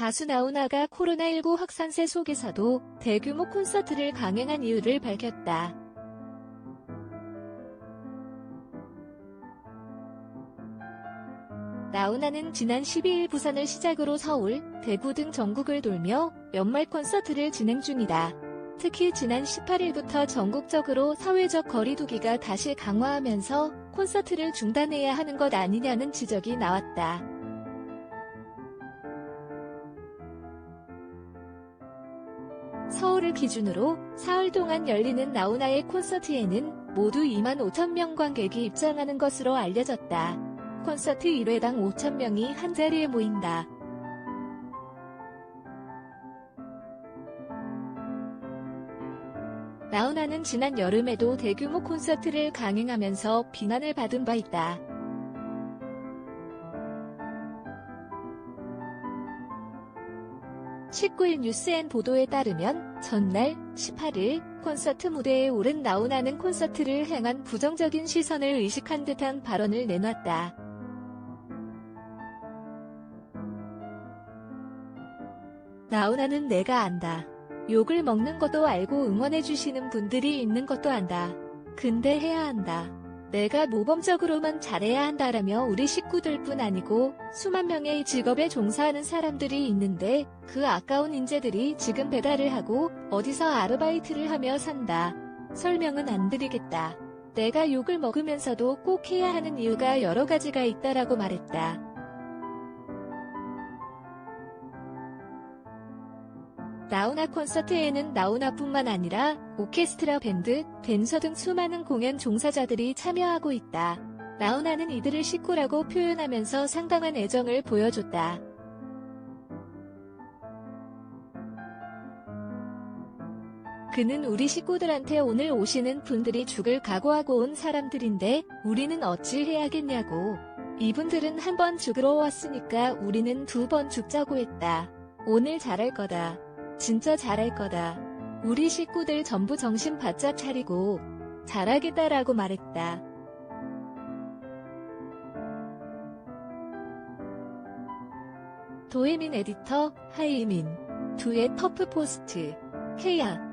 가수 나훈아가 코로나19 확산세 속에서도 대규모 콘서트를 강행한 이유를 밝혔다. 나훈아는 지난 12일 부산을 시작으로 서울, 대구 등 전국을 돌며 연말 콘서트를 진행 중이다. 특히 지난 18일부터 전국적으로 사회적 거리두기가 다시 강화하면서 콘서트를 중단해야 하는 것 아니냐는 지적이 나왔다. 서울을 기준으로 사흘 동안 열리는 나훈아의 콘서트에는 모두 2만 5천 명 관객이 입장하는 것으로 알려졌다. 콘서트 1회당 5천 명이 한자리에 모인다. 나훈아는 지난 여름에도 대규모 콘서트를 강행하면서 비난을 받은 바 있다. (19일) 뉴스엔 보도에 따르면 전날 (18일) 콘서트 무대에 오른 나훈아는 콘서트를 향한 부정적인 시선을 의식한 듯한 발언을 내놨다. 나훈아는 내가 안다. 욕을 먹는 것도 알고 응원해주시는 분들이 있는 것도 안다. 근데 해야 한다. 내가 모범적으로만 잘해야 한다라며 우리 식구들뿐 아니고 수만 명의 직업에 종사하는 사람들이 있는데 그 아까운 인재들이 지금 배달을 하고 어디서 아르바이트를 하며 산다. 설명은 안 드리겠다. 내가 욕을 먹으면서도 꼭 해야 하는 이유가 여러 가지가 있다라고 말했다. 나훈아 콘서트에는 나훈아뿐만 아니라 오케스트라 밴드, 댄서 등 수많은 공연 종사자들이 참여하고 있다. 나훈아는 이들을 식구라고 표현하면서 상당한 애정을 보여줬다. 그는 우리 식구들한테 오늘 오시는 분들이 죽을 각오하고 온 사람들인데 우리는 어찌 해야겠냐고. 이분들은 한 번 죽으러 왔으니까 우리는 두 번 죽자고 했다. 오늘 잘할 거다. 진짜 잘할 거다. 우리 식구들 전부 정신 바짝 차리고 잘하겠다라고 말했다. 도혜민 에디터, 하이민. 두의 퍼프 포스트. 케야.